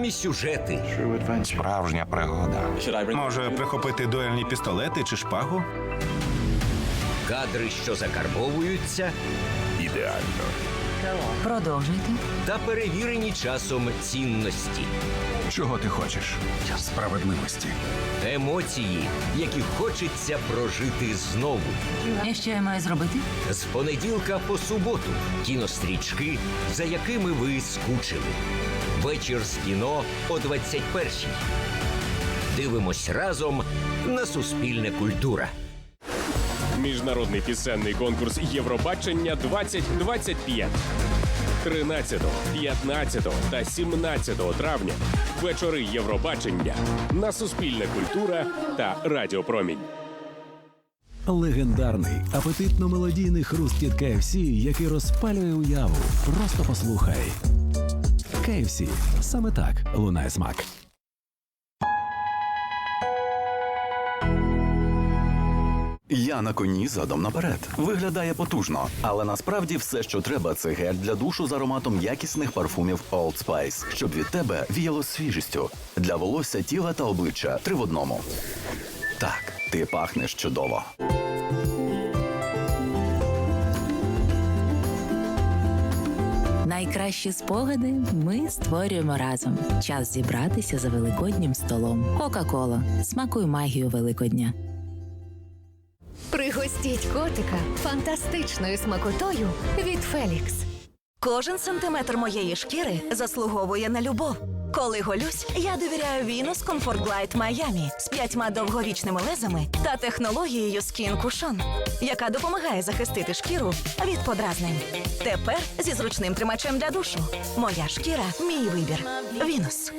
знайомі сюжети, Справжня пригода. Може прихопити дуельні пістолети чи шпагу? кадри, що закарбовуються, Ідеально. Продовжуйте. та перевірені часом цінності, Чого ти хочеш? Справедливості. емоції, які хочеться прожити знову. І що я маю зробити? З понеділка по суботу кінострічки, за якими ви скучили. Вечір з кіно о 21-й. Дивимось разом на Суспільне культура. Міжнародний пісенний конкурс Євробачення 2025. 13, 15 та 17 травня вечори Євробачення на Суспільне культура та Радіопромінь. Легендарний апетитно-мелодійний хрусткіт KFC, який розпалює уяву. Просто послухай. KFC. саме так лунає смак. Я на коні задом наперед. Виглядає потужно, але насправді все, що треба, це гель для душу з ароматом якісних парфумів Old Spice, щоб від тебе віяло свіжістю для волосся, тіла та обличчя три в одному. Так, ти пахнеш чудово. Найкращі спогади ми створюємо разом. Час зібратися за великоднім столом. Кока-кола. Смакуй магію Великодня. Пригостіть котика фантастичною смакотою від Фелікс. Кожен сантиметр моєї шкіри заслуговує на любов. Коли голюсь, я довіряю Venus Comfort Glide Miami з п'ятьма довговічними лезами та технологією Skin Cushion, яка допомагає захистити шкіру від подразнень. Тепер зі зручним тримачем для душу. Моя шкіра мій вибір. Venus.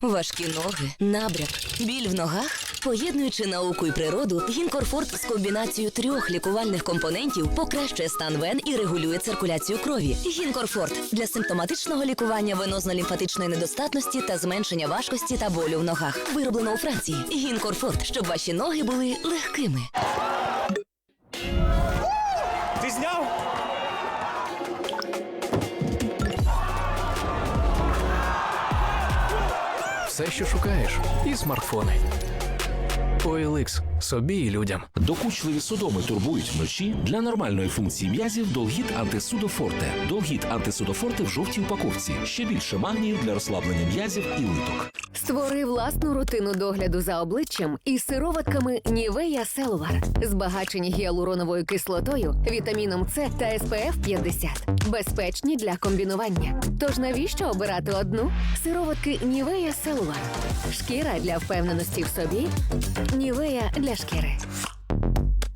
Важкі ноги, набряк, біль в ногах. Поєднуючи науку і природу, Гінкорфорт з комбінацією трьох лікувальних компонентів покращує стан вен і регулює циркуляцію крові. Гінкорфорт для симптоматичного лікування венозно-лімфатичної недостатності та зменшення важкості та болю в ногах. Вироблено у Франції. Гінкорфорт, щоб ваші ноги були легкими. Ти зняв? Все, що шукаєш, і смартфони. OLX – собі і людям. Докучливі судоми турбують вночі. Для нормальної функції м'язів Долгіт антисудофорте. Долгіт антисудофорте в жовтій упаковці. Ще більше магнію для розслаблення м'язів і литок. Створи власну рутину догляду за обличчям із сироватками Нівея Селувар, збагачені гіалуроновою кислотою, вітаміном С та SPF 50. Безпечні для комбінування. Тож навіщо обирати одну? Сироватки Нівея Селувар. Шкіра для впевненості в собі. Нівея для шкіри.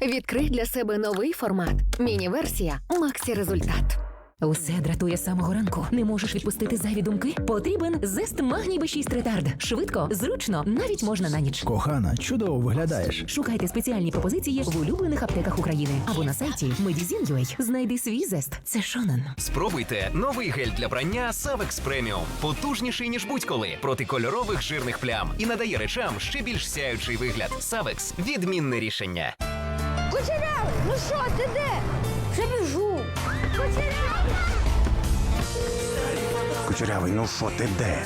Відкрий для себе новий формат. Міні-версія Максі Результат. Усе дратує з самого ранку. Не можеш відпустити зайві думки? Потрібен зест магній B6 ретард. Швидко, зручно, навіть можна на ніч. Кохана, чудово виглядаєш. Шукайте спеціальні пропозиції в улюблених аптеках України або на сайті Medizin.ua. Знайди свій зест. Це Шонен. Спробуйте новий гель для прання Savex Premium. Потужніший, ніж будь-коли, проти кольорових жирних плям і надає речам ще більш сяючий вигляд. Savex – відмінне рішення. Кучерявий, ну що, ти де? Вже біжу. Кучерявий, ну що ти де?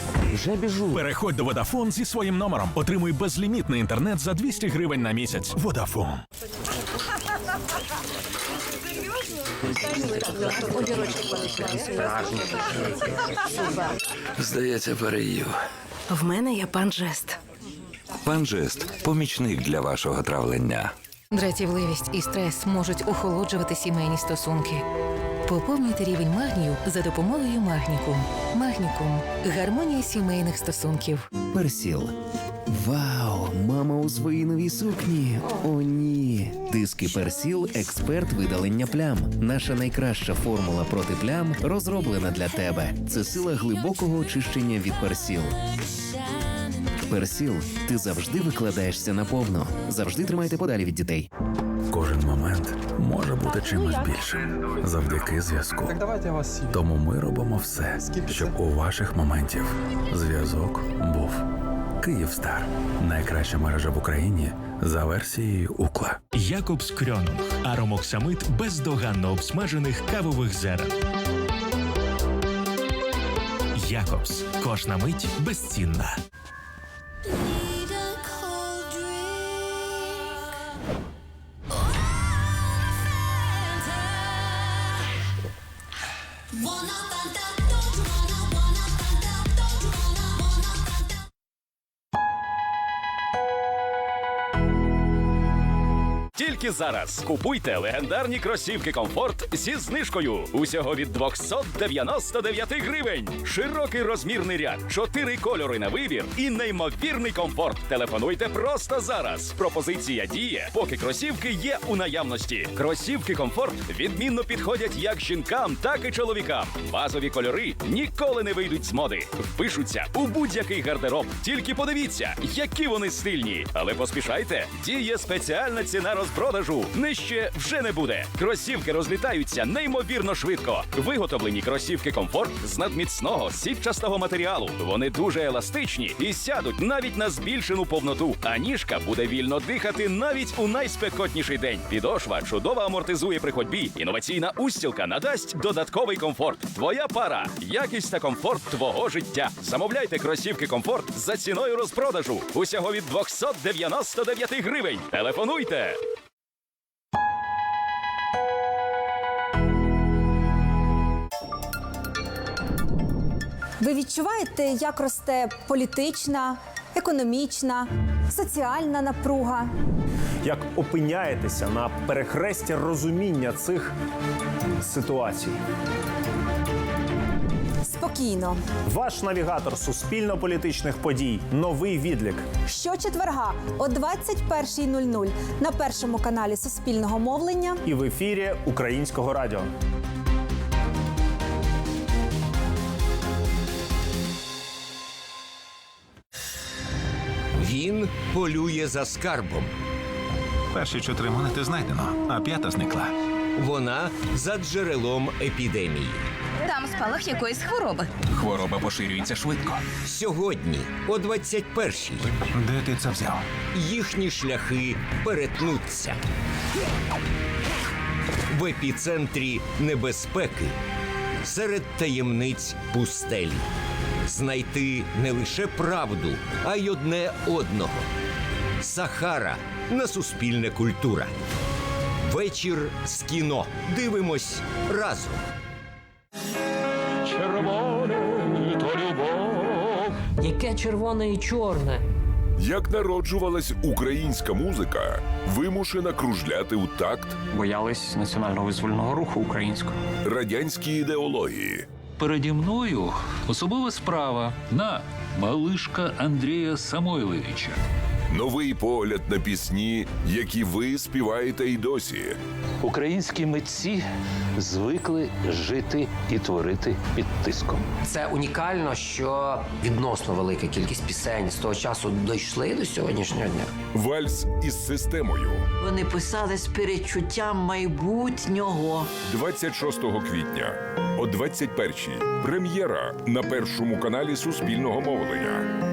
Переходь до Vodafone зі своїм номером. Отримуй безлімітний інтернет за 200 гривень на місяць. Vodafone. Здається, переїв. В мене є пан Жест. Пан Жест – помічник для вашого травлення. Дратівливість і стрес можуть охолоджувати сімейні стосунки. Поповнюйте рівень магнію за допомогою магнікум. Магнікум гармонія сімейних стосунків. Персіл. Вау, мама у своїй новій сукні. О, ні. Диски Персіл експерт видалення плям. Наша найкраща формула проти плям розроблена для тебе. Це сила глибокого очищення від персіл. Персіл, ти завжди викладаєшся наповно. Завжди тримайте подалі від дітей. Кожен момент може бути чимось більшим завдяки зв'язку. Тому ми робимо все, щоб у ваших моментів зв'язок був. Київстар найкраща мережа в Україні за версією Укла. Якобс Крьонунг. Аромоксамид бездоганно обсмажених кавових зерен. Якобс. Кожна мить безцінна. Тільки зараз купуйте легендарні кросівки комфорт зі знижкою. Усього від 299 гривень. Широкий розмірний ряд, чотири кольори на вибір і неймовірний комфорт. Телефонуйте просто зараз. Пропозиція діє, поки кросівки є у наявності. Кросівки комфорт відмінно підходять як жінкам, так і чоловікам. Базові кольори ніколи не вийдуть з моди. Впишуться у будь-який гардероб. Тільки подивіться, які вони стильні. Але поспішайте, діє спеціальна ціна розпродажу. Нижче вже не буде. Кросівки розлітаються неймовірно швидко. Виготовлені кросівки комфорт з надміцного сітчастого матеріалу. Вони дуже еластичні і сядуть навіть на збільшену повноту. А ніжка буде вільно дихати навіть у найспекотніший день. Підошва чудово амортизує при ходьбі. Інноваційна устілка надасть додатковий комфорт. Твоя пара, якість та комфорт твого життя. Замовляйте кросівки комфорт за ціною розпродажу. Усього від 299 гривень. Телефонуйте. Ви відчуваєте, як росте політична, економічна, соціальна напруга? Як опиняєтеся на перехресті розуміння цих ситуацій? Спокійно. Ваш навігатор суспільно-політичних подій. Новий відлік. Щочетверга о 21.00 на першому каналі Суспільного мовлення. І в ефірі Українського радіо. Він полює за скарбом. Перші чотири монети знайдено, а п'ята зникла. Вона за джерелом епідемії. Там спалах якоїсь хвороби. Хвороба поширюється швидко. Сьогодні, о 21-й, Де ти це взяв? їхні шляхи перетнуться. В епіцентрі небезпеки серед таємниць пустелі. Знайти не лише правду, а й одне одного. Сахара на суспільне культура. Вечір з кіно. Дивимось разом. Яке червоне і чорне? Як народжувалась українська музика, вимушена кружляти у такт Боялись національного визвольного руху українського. радянській ідеології. Переді мною особова справа на малишка Андрія Самойловича. Новий погляд на пісні, які ви співаєте й досі. Українські митці звикли жити і творити під тиском. Це унікально, що відносно велика кількість пісень з того часу дійшли до сьогоднішнього дня. Вальс із системою Вони писали з перечуттям майбутнього. 26 квітня о 21-й. Прем'єра на першому каналі Суспільного мовлення.